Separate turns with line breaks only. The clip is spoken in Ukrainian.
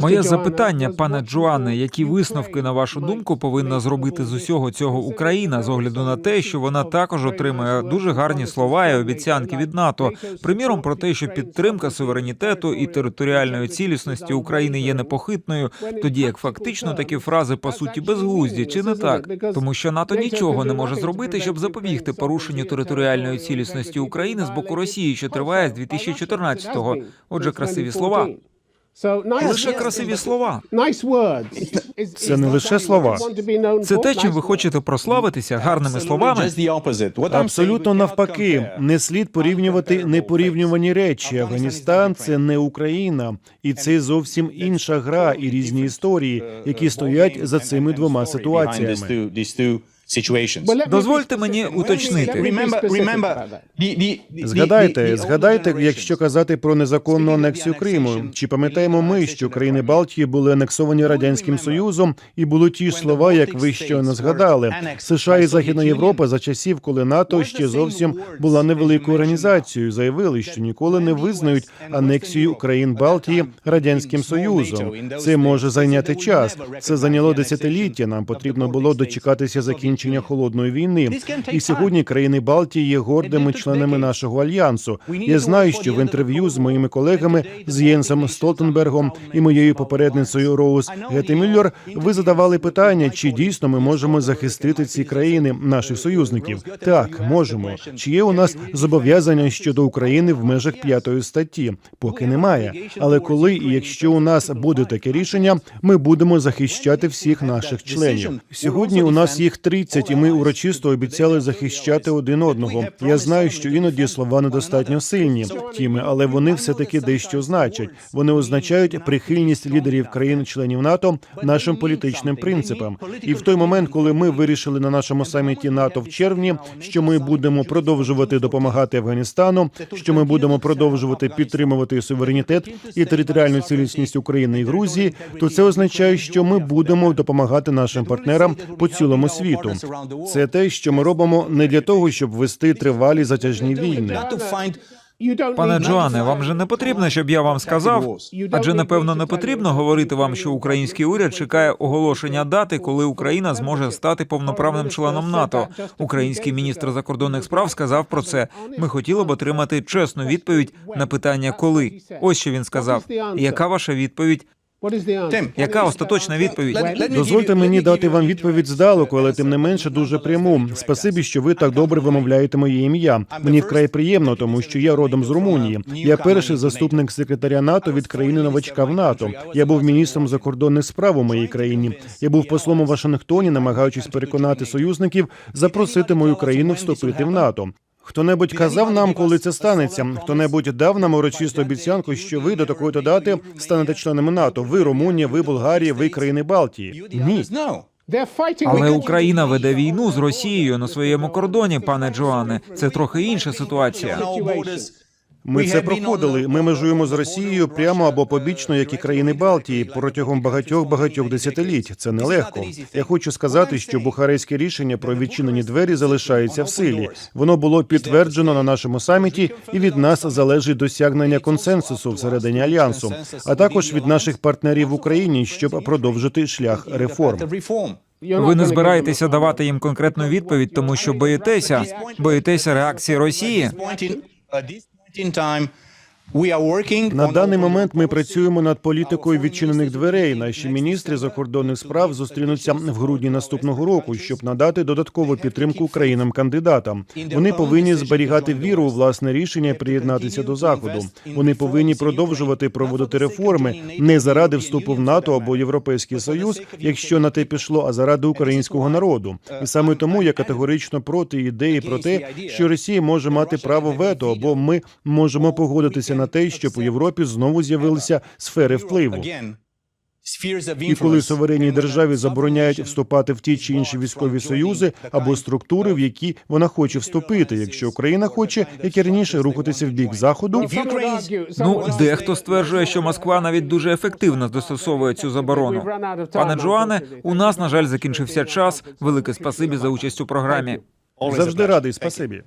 Моє запитання, пане Джоанне, які висновки на вашу думку повинна зробити з усього цього Україна з огляду на те, що вона також отримує дуже гарні слова і обіцянки від НАТО, приміром про те, що підтримка суверенітету і територіальної цілісності України є непохитною, тоді як фактично такі фрази по суті безглузді, чи не так? Тому що НАТО нічого не може зробити, щоб запобігти порушенню територіальної цілісності України з боку Росії, що триває з 2014-го. Отже, красиві слова. Лише красиві слова.
Це не лише слова.
Це те, чим ви хочете прославитися гарними словами.
Абсолютно навпаки, не слід порівнювати непорівнювані речі. Афганістан це не Україна, і це зовсім інша гра і різні історії, які стоять за цими двома ситуаціями.
Дозвольте мені уточнити.
Згадайте, згадайте, якщо казати про незаконну анексію Криму. Чи пам'ятаємо ми, що країни Балтії були анексовані радянським Союзом, і були ті ж слова, як ви щойно згадали. США і Західна Європа за часів, коли НАТО ще зовсім була невеликою організацією, заявили, що ніколи не визнають анексію країн Балтії радянським Союзом. Це може зайняти час. Це зайняло десятиліття. Нам потрібно було дочекатися закінчення холодної війни. І сьогодні країни Балтії є гордими членами нашого альянсу. Я знаю, що в інтерв'ю з моїми колегами з Єнсом Столтенбергом і моєю попередницею Роуз Гетемюллер ви задавали питання, чи дійсно ми можемо захистити ці країни, наших союзників. Так, можемо. Чи є у нас зобов'язання щодо України в межах п'ятої статті? Поки немає. Але коли і якщо у нас буде таке рішення, ми будемо захищати всіх наших членів. Сьогодні у нас їх 30, і ми урочисто обіцяли захищати один одного. Я знаю, що іноді слова недостатньо сильні, тіми, але вони все таки дещо значать. Вони означають прихильність лідерів країн-членів НАТО нашим політичним принципам. І в той момент, коли ми вирішили на нашому саміті НАТО в червні, що ми будемо продовжувати допомагати Афганістану, що ми будемо продовжувати підтримувати суверенітет і територіальну цілісність України і Грузії, то це означає, що ми будемо допомагати нашим партнерам по цілому світу. Це те, що ми робимо не для того, щоб вести тривалі затяжні війни.
Пане Джоане, вам же не потрібно, щоб я вам сказав. Адже напевно не потрібно говорити вам, що український уряд чекає оголошення дати, коли Україна зможе стати повноправним членом НАТО. Український міністр закордонних справ сказав про це. Ми хотіли б отримати чесну відповідь на питання, коли. Ось що він сказав. Яка ваша відповідь? Яка остаточна відповідь?
Дозвольте мені дати вам відповідь здалеку, але тим не менше дуже пряму. Спасибі, що ви так добре вимовляєте моє ім'я. Мені вкрай приємно, тому що я родом з Румунії. Я перший заступник секретаря НАТО від країни новачка в НАТО. Я був міністром закордонних справ у моїй країні. Я був послом у Вашингтоні, намагаючись переконати союзників запросити мою країну вступити в НАТО. Хто-небудь казав нам, коли це станеться? Хто-небудь дав нам урочисту обіцянку, що ви до такої то дати станете членами НАТО. Ви Румунія, ви Болгарія, ви країни Балтії. Ні.
Але Україна веде війну з Росією на своєму кордоні, пане Джоане. Це трохи інша ситуація.
Ми це проходили. Ми межуємо з Росією прямо або побічно, як і країни Балтії, протягом багатьох багатьох десятиліть. Це нелегко. Я хочу сказати, що бухарейське рішення про відчинені двері залишається в силі. Воно було підтверджено на нашому саміті, і від нас залежить досягнення консенсусу всередині альянсу, а також від наших партнерів в Україні, щоб продовжити шлях реформ.
Ви не збираєтеся давати їм конкретну відповідь, тому що боїтеся, боїтеся реакції Росії.
in time На даний момент ми працюємо над політикою відчинених дверей. Наші міністри закордонних справ зустрінуться в грудні наступного року, щоб надати додаткову підтримку країнам-кандидатам. Вони повинні зберігати віру у власне рішення приєднатися до заходу. Вони повинні продовжувати проводити реформи не заради вступу в НАТО або Європейський Союз, якщо на те пішло, а заради українського народу. І саме тому я категорично проти ідеї про те, що Росія може мати право вето, або ми можемо погодитися на те, щоб у Європі знову з'явилися сфери впливу. І коли суверенній державі забороняють вступати в ті чи інші військові союзи або структури, в які вона хоче вступити, якщо Україна хоче, як і раніше, рухатися в бік заходу,
Ну, дехто стверджує, що Москва навіть дуже ефективно застосовує цю заборону. Пане Джоане, у нас на жаль закінчився час. Велике спасибі за участь у програмі.
завжди радий. Спасибі.